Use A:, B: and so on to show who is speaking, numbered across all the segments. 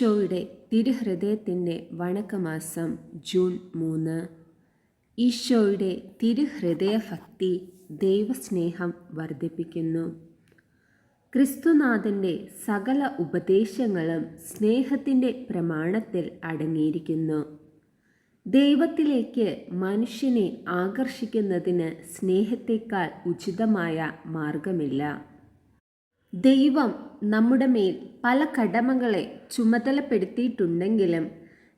A: ഈശോയുടെ തിരുഹൃദയത്തിന്റെ വണക്കമാസം ജൂൺ മൂന്ന്. ഈശോയുടെ തിരുഹൃദയ ഭക്തി ദൈവസ്നേഹം വർദ്ധിപ്പിക്കുന്നു. ക്രിസ്തുനാഥന്റെ സകല ഉപദേശങ്ങളും സ്നേഹത്തിന്റെ പ്രമാണത്തിൽ അടങ്ങിയിരിക്കുന്നു. ദൈവത്തിലേക്ക് മനുഷ്യനെ ആകർഷിക്കുന്നതിന് സ്നേഹത്തേക്കാൾ ഉചിതമായ മാർഗമില്ല. ദൈവം നമ്മുടെ മേൽ പല കടമകളെ ചുമതലപ്പെടുത്തിയിട്ടുണ്ടെങ്കിലും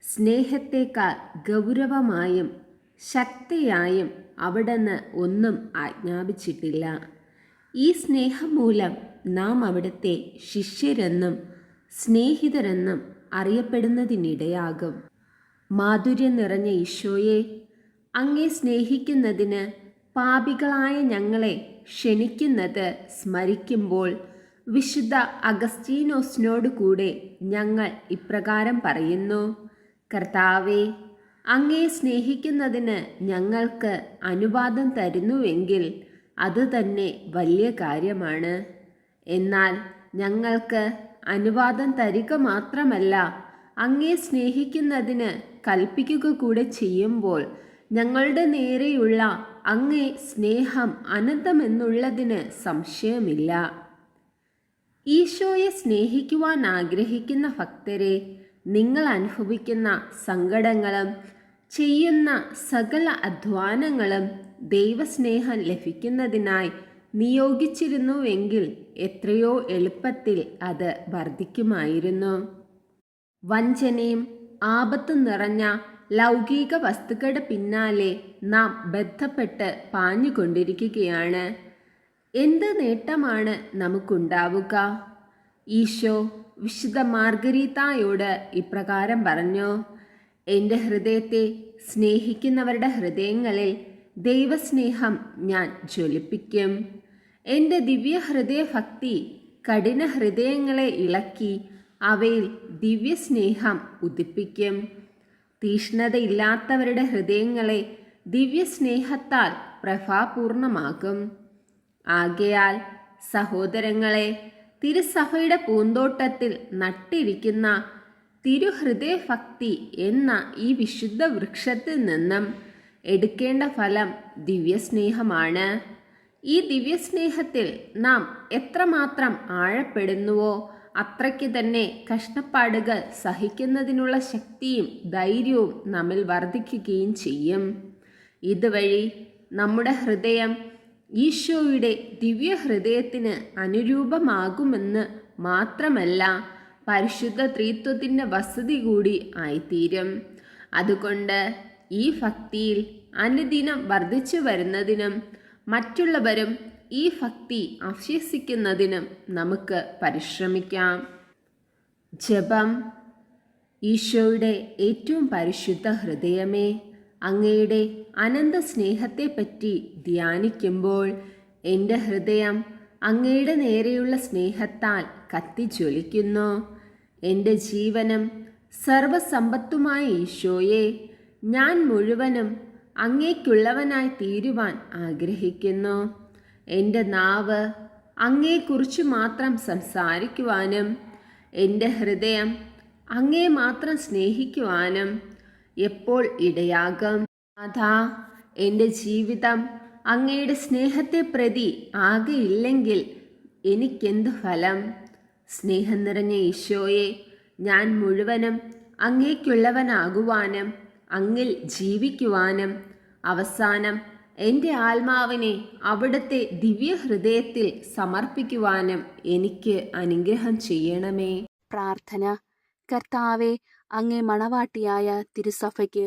A: സ്നേഹത്തേക്കാൾ ഗൗരവമായും ശക്തിയായും അവിടുന്ന് ഒന്നും ആജ്ഞാപിച്ചിട്ടില്ല. ഈ സ്നേഹം മൂലം നാം അവിടുത്തെ ശിഷ്യരെന്നും സ്നേഹിതരെന്നും അറിയപ്പെടുന്നതിനിടയാകും. മാധുര്യം നിറഞ്ഞ ഈശോയെ അങ്ങേ സ്നേഹിക്കുന്നതിന് പാപികളായ ഞങ്ങളെ ക്ഷണിക്കുന്നത് സ്മരിക്കുമ്പോൾ വിശുദ്ധ അഗസ്റ്റീനോസിനോട് കൂടെ ഞങ്ങൾ ഇപ്രകാരം പറയുന്നു. കർത്താവെ അങ്ങേ സ്നേഹിക്കുന്നതിന് ഞങ്ങൾക്ക് അനുവാദം തരുന്നുവെങ്കിൽ അത് തന്നെ വലിയ കാര്യമാണ്. എന്നാൽ ഞങ്ങൾക്ക് അനുവാദം തരിക മാത്രമല്ല അങ്ങേ സ്നേഹിക്കുന്നതിന് കൽപ്പിക്കുക കൂടെ ചെയ്യുമ്പോൾ ഞങ്ങളുടെ നേരെയുള്ള അങ്ങേ സ്നേഹം അനന്തമെന്നുള്ളതിന് സംശയമില്ല. ഈശോയെ സ്നേഹിക്കുവാൻ ആഗ്രഹിക്കുന്ന ഭക്തരെ നിങ്ങൾ അനുഭവിക്കുന്ന സങ്കടങ്ങളും ചെയ്യുന്ന സകല അധ്വാനങ്ങളും ദൈവസ്നേഹം ലഭിക്കുന്നതിനായി നിയോഗിച്ചിരുന്നുവെങ്കിൽ എത്രയോ എളുപ്പത്തിൽ അത് വർദ്ധിക്കുമായിരുന്നു. വഞ്ചനയും ആപത്തും നിറഞ്ഞ ലൗകിക വസ്തുക്കളുടെ പിന്നാലെ നാം ബന്ധപ്പെട്ട് പാഞ്ഞുകൊണ്ടിരിക്കുകയാണ്. എന്ത് നേട്ടമാണ് നമുക്കുണ്ടാവുക? ഈശോ വിശുദ്ധ മാർഗരീതായോട് ഇപ്രകാരം പറഞ്ഞു എന്റെ ഹൃദയത്തെ സ്നേഹിക്കുന്നവരുടെ ഹൃദയങ്ങളിൽ ദൈവസ്നേഹം ഞാൻ ജ്വലിപ്പിക്കും. എന്റെ ദിവ്യ ഹൃദയഭക്തി കഠിന ഹൃദയങ്ങളെ ഇളക്കി അവയിൽ ദിവ്യസ്നേഹം ഉദിപ്പിക്കും. തീഷ്ണതയില്ലാത്തവരുടെ ഹൃദയങ്ങളെ ദിവ്യസ്നേഹത്താൽ പ്രഭാപൂർണമാകും ആകയാൽ സഹോദരങ്ങളെ തിരുസഭയുടെ പൂന്തോട്ടത്തിൽ നട്ടിരിക്കുന്ന തിരുഹൃദയഭക്തി എന്ന ഈ വിശുദ്ധ വൃക്ഷത്തിൽ നിന്നും എടുക്കേണ്ട ഫലം ദിവ്യസ്നേഹമാണ്. ഈ ദിവ്യസ്നേഹത്തിൽ നാം എത്രമാത്രം ആഴപ്പെടുന്നുവോ അത്രയ്ക്ക് തന്നെ കഷ്ടപ്പാടുകൾ സഹിക്കുന്നതിനുള്ള ശക്തിയും ധൈര്യവും നമ്മിൽ വർദ്ധിക്കുകയും ചെയ്യും. ഇതുവഴി നമ്മുടെ ഹൃദയം ഈശോയുടെ ദിവ്യഹൃദയത്തിന് അനുരൂപമാകുമെന്ന് മാത്രമല്ല പരിശുദ്ധ ത്രീത്വത്തിന്റെ വസതി കൂടി ആയിത്തീരും. അതുകൊണ്ട് ഈ ഭക്തിയിൽ അനുദിനം വർദ്ധിച്ചു വരുന്നതിനും മറ്റുള്ളവരും ഈ ഭക്തി അഭ്യസിക്കുന്നതിനും നമുക്ക് പരിശ്രമിക്കാം. ജപം ഈശോയുടെ ഏറ്റവും പരിശുദ്ധ ഹൃദയമേ അങ്ങയുടെ അനന്ത സ്നേഹത്തെപ്പറ്റി ധ്യാനിക്കുമ്പോൾ എന്റെ ഹൃദയം അങ്ങയുടെ നേരെയുള്ള സ്നേഹത്താൽ കത്തിജ്വലിക്കുന്നു. എന്റെ ജീവനം സർവസമ്പത്തുമായ ഈശോയെ ഞാൻ മുഴുവനും അങ്ങേക്കുള്ളവനായി തീരുവാൻ ആഗ്രഹിക്കുന്നു. എന്റെ നാവ് അങ്ങയെക്കുറിച്ച് മാത്രം സംസാരിക്കുവാനും എന്റെ ഹൃദയം അങ്ങേ മാത്രം സ്നേഹിക്കുവാനും എപ്പോൾ ഇടയാകും? അതാ എന്റെ ജീവിതം അങ്ങയുടെ സ്നേഹത്തെ പ്രതി ആകെയില്ലെങ്കിൽ എനിക്കെന്ത് ഫലം? സ്നേഹം നിറഞ്ഞ ഈശോയെ ഞാൻ മുഴുവനും അങ്ങേക്കുള്ളവനാകുവാനും അങ്ങിൽ ജീവിക്കുവാനും അവസാനം എന്റെ ആത്മാവിനെ അവിടുത്തെ ദിവ്യഹൃദയത്തിൽ സമർപ്പിക്കുവാനും എനിക്ക് അനുഗ്രഹം ചെയ്യണമേ.
B: പ്രാർത്ഥന. കർത്താവെ അങ്ങേ മണവാട്ടിയായ തിരുസഭയ്ക്ക്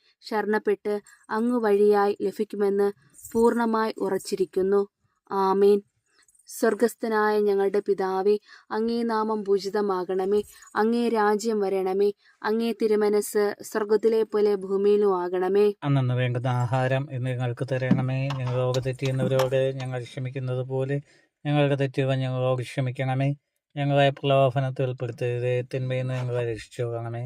B: ശരണപ്പെട്ട് അങ്ങ് വഴിയായി ലഭിക്കുമെന്ന് പൂർണമായി ഉറച്ചിരിക്കുന്നു. ആമേൻ. സ്വർഗസ്ഥനായ ഞങ്ങളുടെ പിതാവേ അങ്ങേ നാമം പൂജിതമാകണമേ. അങ്ങേ രാജ്യം വരണമേ. അങ്ങേ തിരുമനസ് സ്വർഗത്തിലെ പോലെ ഭൂമിയിലും ആകണമേ.
C: അന്നു വേണ്ടുന്ന ആഹാരം എന്ന് ഞങ്ങൾക്ക് തരണമേ. ഞങ്ങളോട് തെറ്റിയുന്നവരോട് ഞങ്ങൾ ക്ഷമിക്കുന്നത് പോലെ ഞങ്ങളുടെ തെറ്റുകൾ ഞങ്ങളോട് ക്ഷമിക്കണമേ. ഞങ്ങളെ പ്രലോഭനത്തിൽ ഉൾപ്പെടുത്തരുത്. തിന്മയിൽ നിന്ന് ഞങ്ങളെ രക്ഷിച്ചുകൊള്ളണമേ.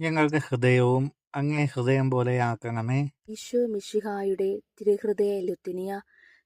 C: ഞങ്ങൾക്ക് ഹൃദയവും അങ്ങേ ഹൃദയം പോലെ ആക്കണമേ.
B: ഈശോ മിശിഹായുടെ തിരുഹൃദയ ലുത്തിനിയ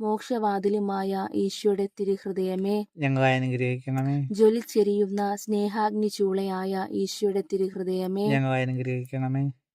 B: മോക്ഷവാതിലുമായ ഈശോയുടെ തിരുഹൃദയമേ
C: ഞങ്ങളെ അനുഗ്രഹിക്കണമേ.
B: ജ്വലിച്ചെരിയുന്ന സ്നേഹാഗ്നി ചൂളയായ ഈശോയുടെ തിരുഹൃദയമേ
C: ഞങ്ങളെ അനുഗ്രഹിക്കണമേ.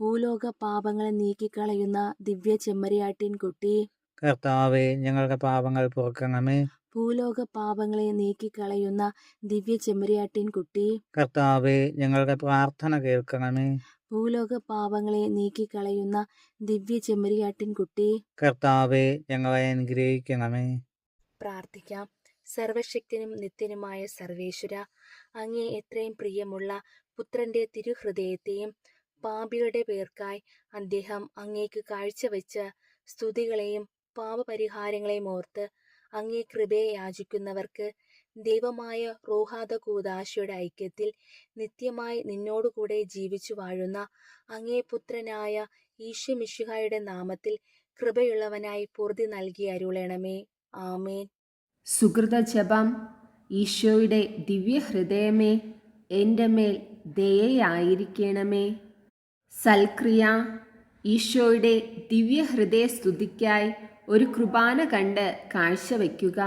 B: ഭൂലോക പാപങ്ങളെ നീക്കിക്കളയുന്ന ദിവ്യ ചെമ്മരിയാട്ടിൻ കുട്ടി.
C: കർത്താവെ ഞങ്ങളുടെ പാപങ്ങൾ പുറക്കണമേ.
B: ഭൂലോക പാപങ്ങളെ നീക്കിക്കളയുന്ന ദിവ്യ ചെമ്മരിയാട്ടിൻ കുട്ടി.
C: കർത്താവെ ഞങ്ങളുടെ പ്രാർത്ഥന കേൾക്കണമേ.
B: ഭൂലോക പാപങ്ങളെ നീക്കിക്കളയുന്ന ദിവ്യ ചെമ്മരിയാട്ടിൻ കുട്ടി.
C: കർത്താവെ ഞങ്ങളെ അനുഗ്രഹിക്കണമേ.
B: പ്രാർത്ഥിക്കാം. സർവശക്തിനും നിത്യനുമായ സർവേശ്വര അങ്ങേ എത്രയും പ്രിയമുള്ള പുത്രന്റെ തിരുഹൃദയത്തെയും പാപികളുടെ പേർക്കായി അദ്ദേഹം അങ്ങേക്ക് കാഴ്ചവെച്ച സ്തുതികളെയും പാപപരിഹാരങ്ങളെയും ഓർത്ത് അങ്ങേ കൃപയെ യാചിക്കുന്നവർക്ക് ദൈവമായ റോഹാദ കൂദാശയുടെ ഐക്യത്തിൽ നിത്യമായി നിന്നോടുകൂടെ ജീവിച്ചു വാഴുന്ന അങ്ങേ പുത്രനായ ഈശ്വമിഷുഹായുടെ നാമത്തിൽ കൃപയുള്ളവനായി പൂർതി നൽകി അരുളണമേ. ആമേൻ.
A: സുഹൃത ജപം ഈശോയുടെ ദിവ്യഹൃദയമേ എന്റെ മേൽ ദയയായിരിക്കണമേ. സൽക്രിയ ഈശോയുടെ ദിവ്യഹൃദയ സ്തുതിക്കായി ഒരു കൃപാന കണ്ട് കാഴ്ചവെക്കുക